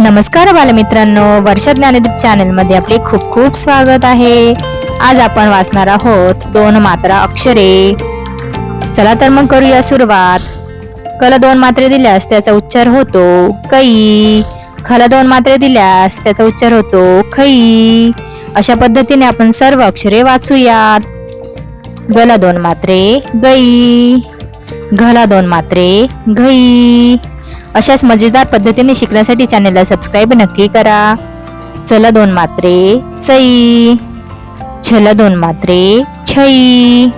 नमस्कार बालमित्रांनो वर्ष ज्ञानदीप चॅनलमध्ये आपले खूप खूप स्वागत आहे. आज आपण वाचणार आहोत दोन मात्रा अक्षरे. चला तर मग करूया सुरुवात. कला दोन मात्रे दिल्यास त्याचा उच्चार होतो कै खला दोन मात्रे दिल्यास त्याचा उच्चार होतो खै अशा पद्धतीने आपण सर्व अक्षरे वाचूयात. गला दोन मात्रे गई. घला दोन मात्रे घई. अशाच मजेदार पद्धतीने शिकण्यासाठी चॅनलला सबस्क्राईब नक्की करा. चला दोन मात्रे सई छल दोन मात्रे छई.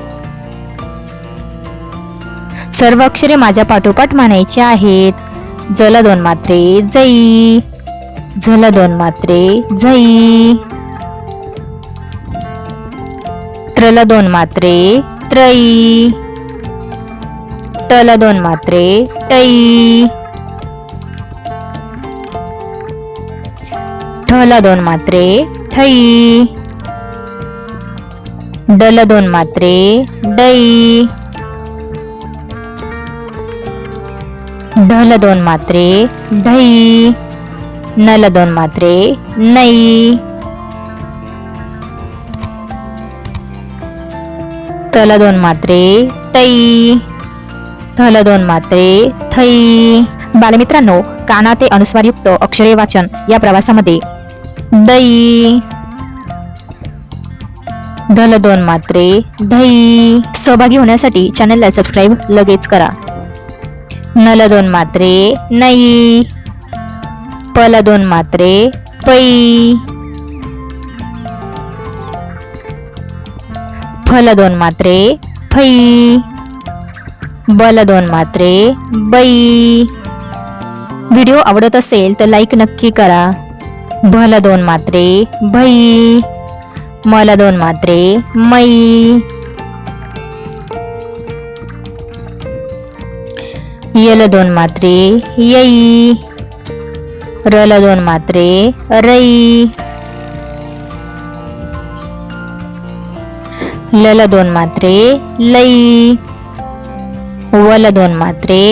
सर्व अक्षरे माझ्या पाठोपाठ म्हणायची आहेत. जल दोन मात्रे जई. झला दोन मात्रे झई त्रल दोन मात्रे त्रई. टल दोन मात्रे टई. ठला दोन मात्रे ठई. डल दोन मात्रे डई. ढल दोन मात्रे ढई. नल दोन मात्रे नई. तल दोन मात्रे तई थल दोन मात्रे थई बालमित्रांनो काना ते अनुस्वारयुक्त अक्षरे वाचन या प्रवासामध्ये दई धल दोन मात्रे. दही. सहभागी होण्यासाठी चॅनलला सबस्क्राईब लगेच करा. नल दोन मात्रे. नई पल दोन मात्रे. पै. फल दोन मात्रे. फै. बल दोन मात्रे. बै. व्हिडिओ आवडत असेल तर लाईक नक्की करा. भल दोन मात्रे भई मल दोन मात्रे मै यल दोन मात्रे यई रल दोन मात्रे रई. लल दोन मात्रे लई वल दोन मात्रे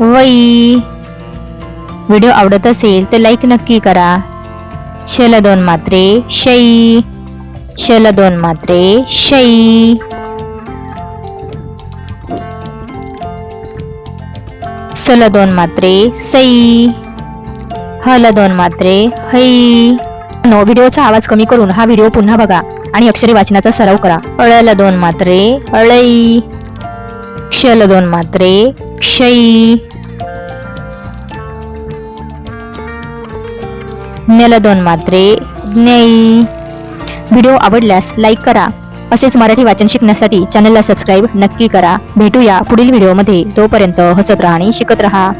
वई. व्हिडिओ आवडत असेल तर लाईक नक्की करा. शल दोन मात्रे शई. शल दोन मात्रे शई. सल दोन मात्रे सई. हल दोन मात्रे हई. नो व्हिडिओचा आवाज कमी करून हा व्हिडिओ पुन्हा बघा आणि अक्षरे वाचनाचा सराव करा. अळल दोन मात्रे अळई. क्षल दोन मात्रे क्षयी नेल दोन मात्रे. ज्ञेयी. व्हिडिओ आवडल्यास लाईक करा. असेच मराठी वाचन शिकण्यासाठी चॅनलला सबस्क्राईब नक्की करा. भेटूया पुढील व्हिडिओमध्ये. तोपर्यंत हसत राहा आणि शिकत राहा.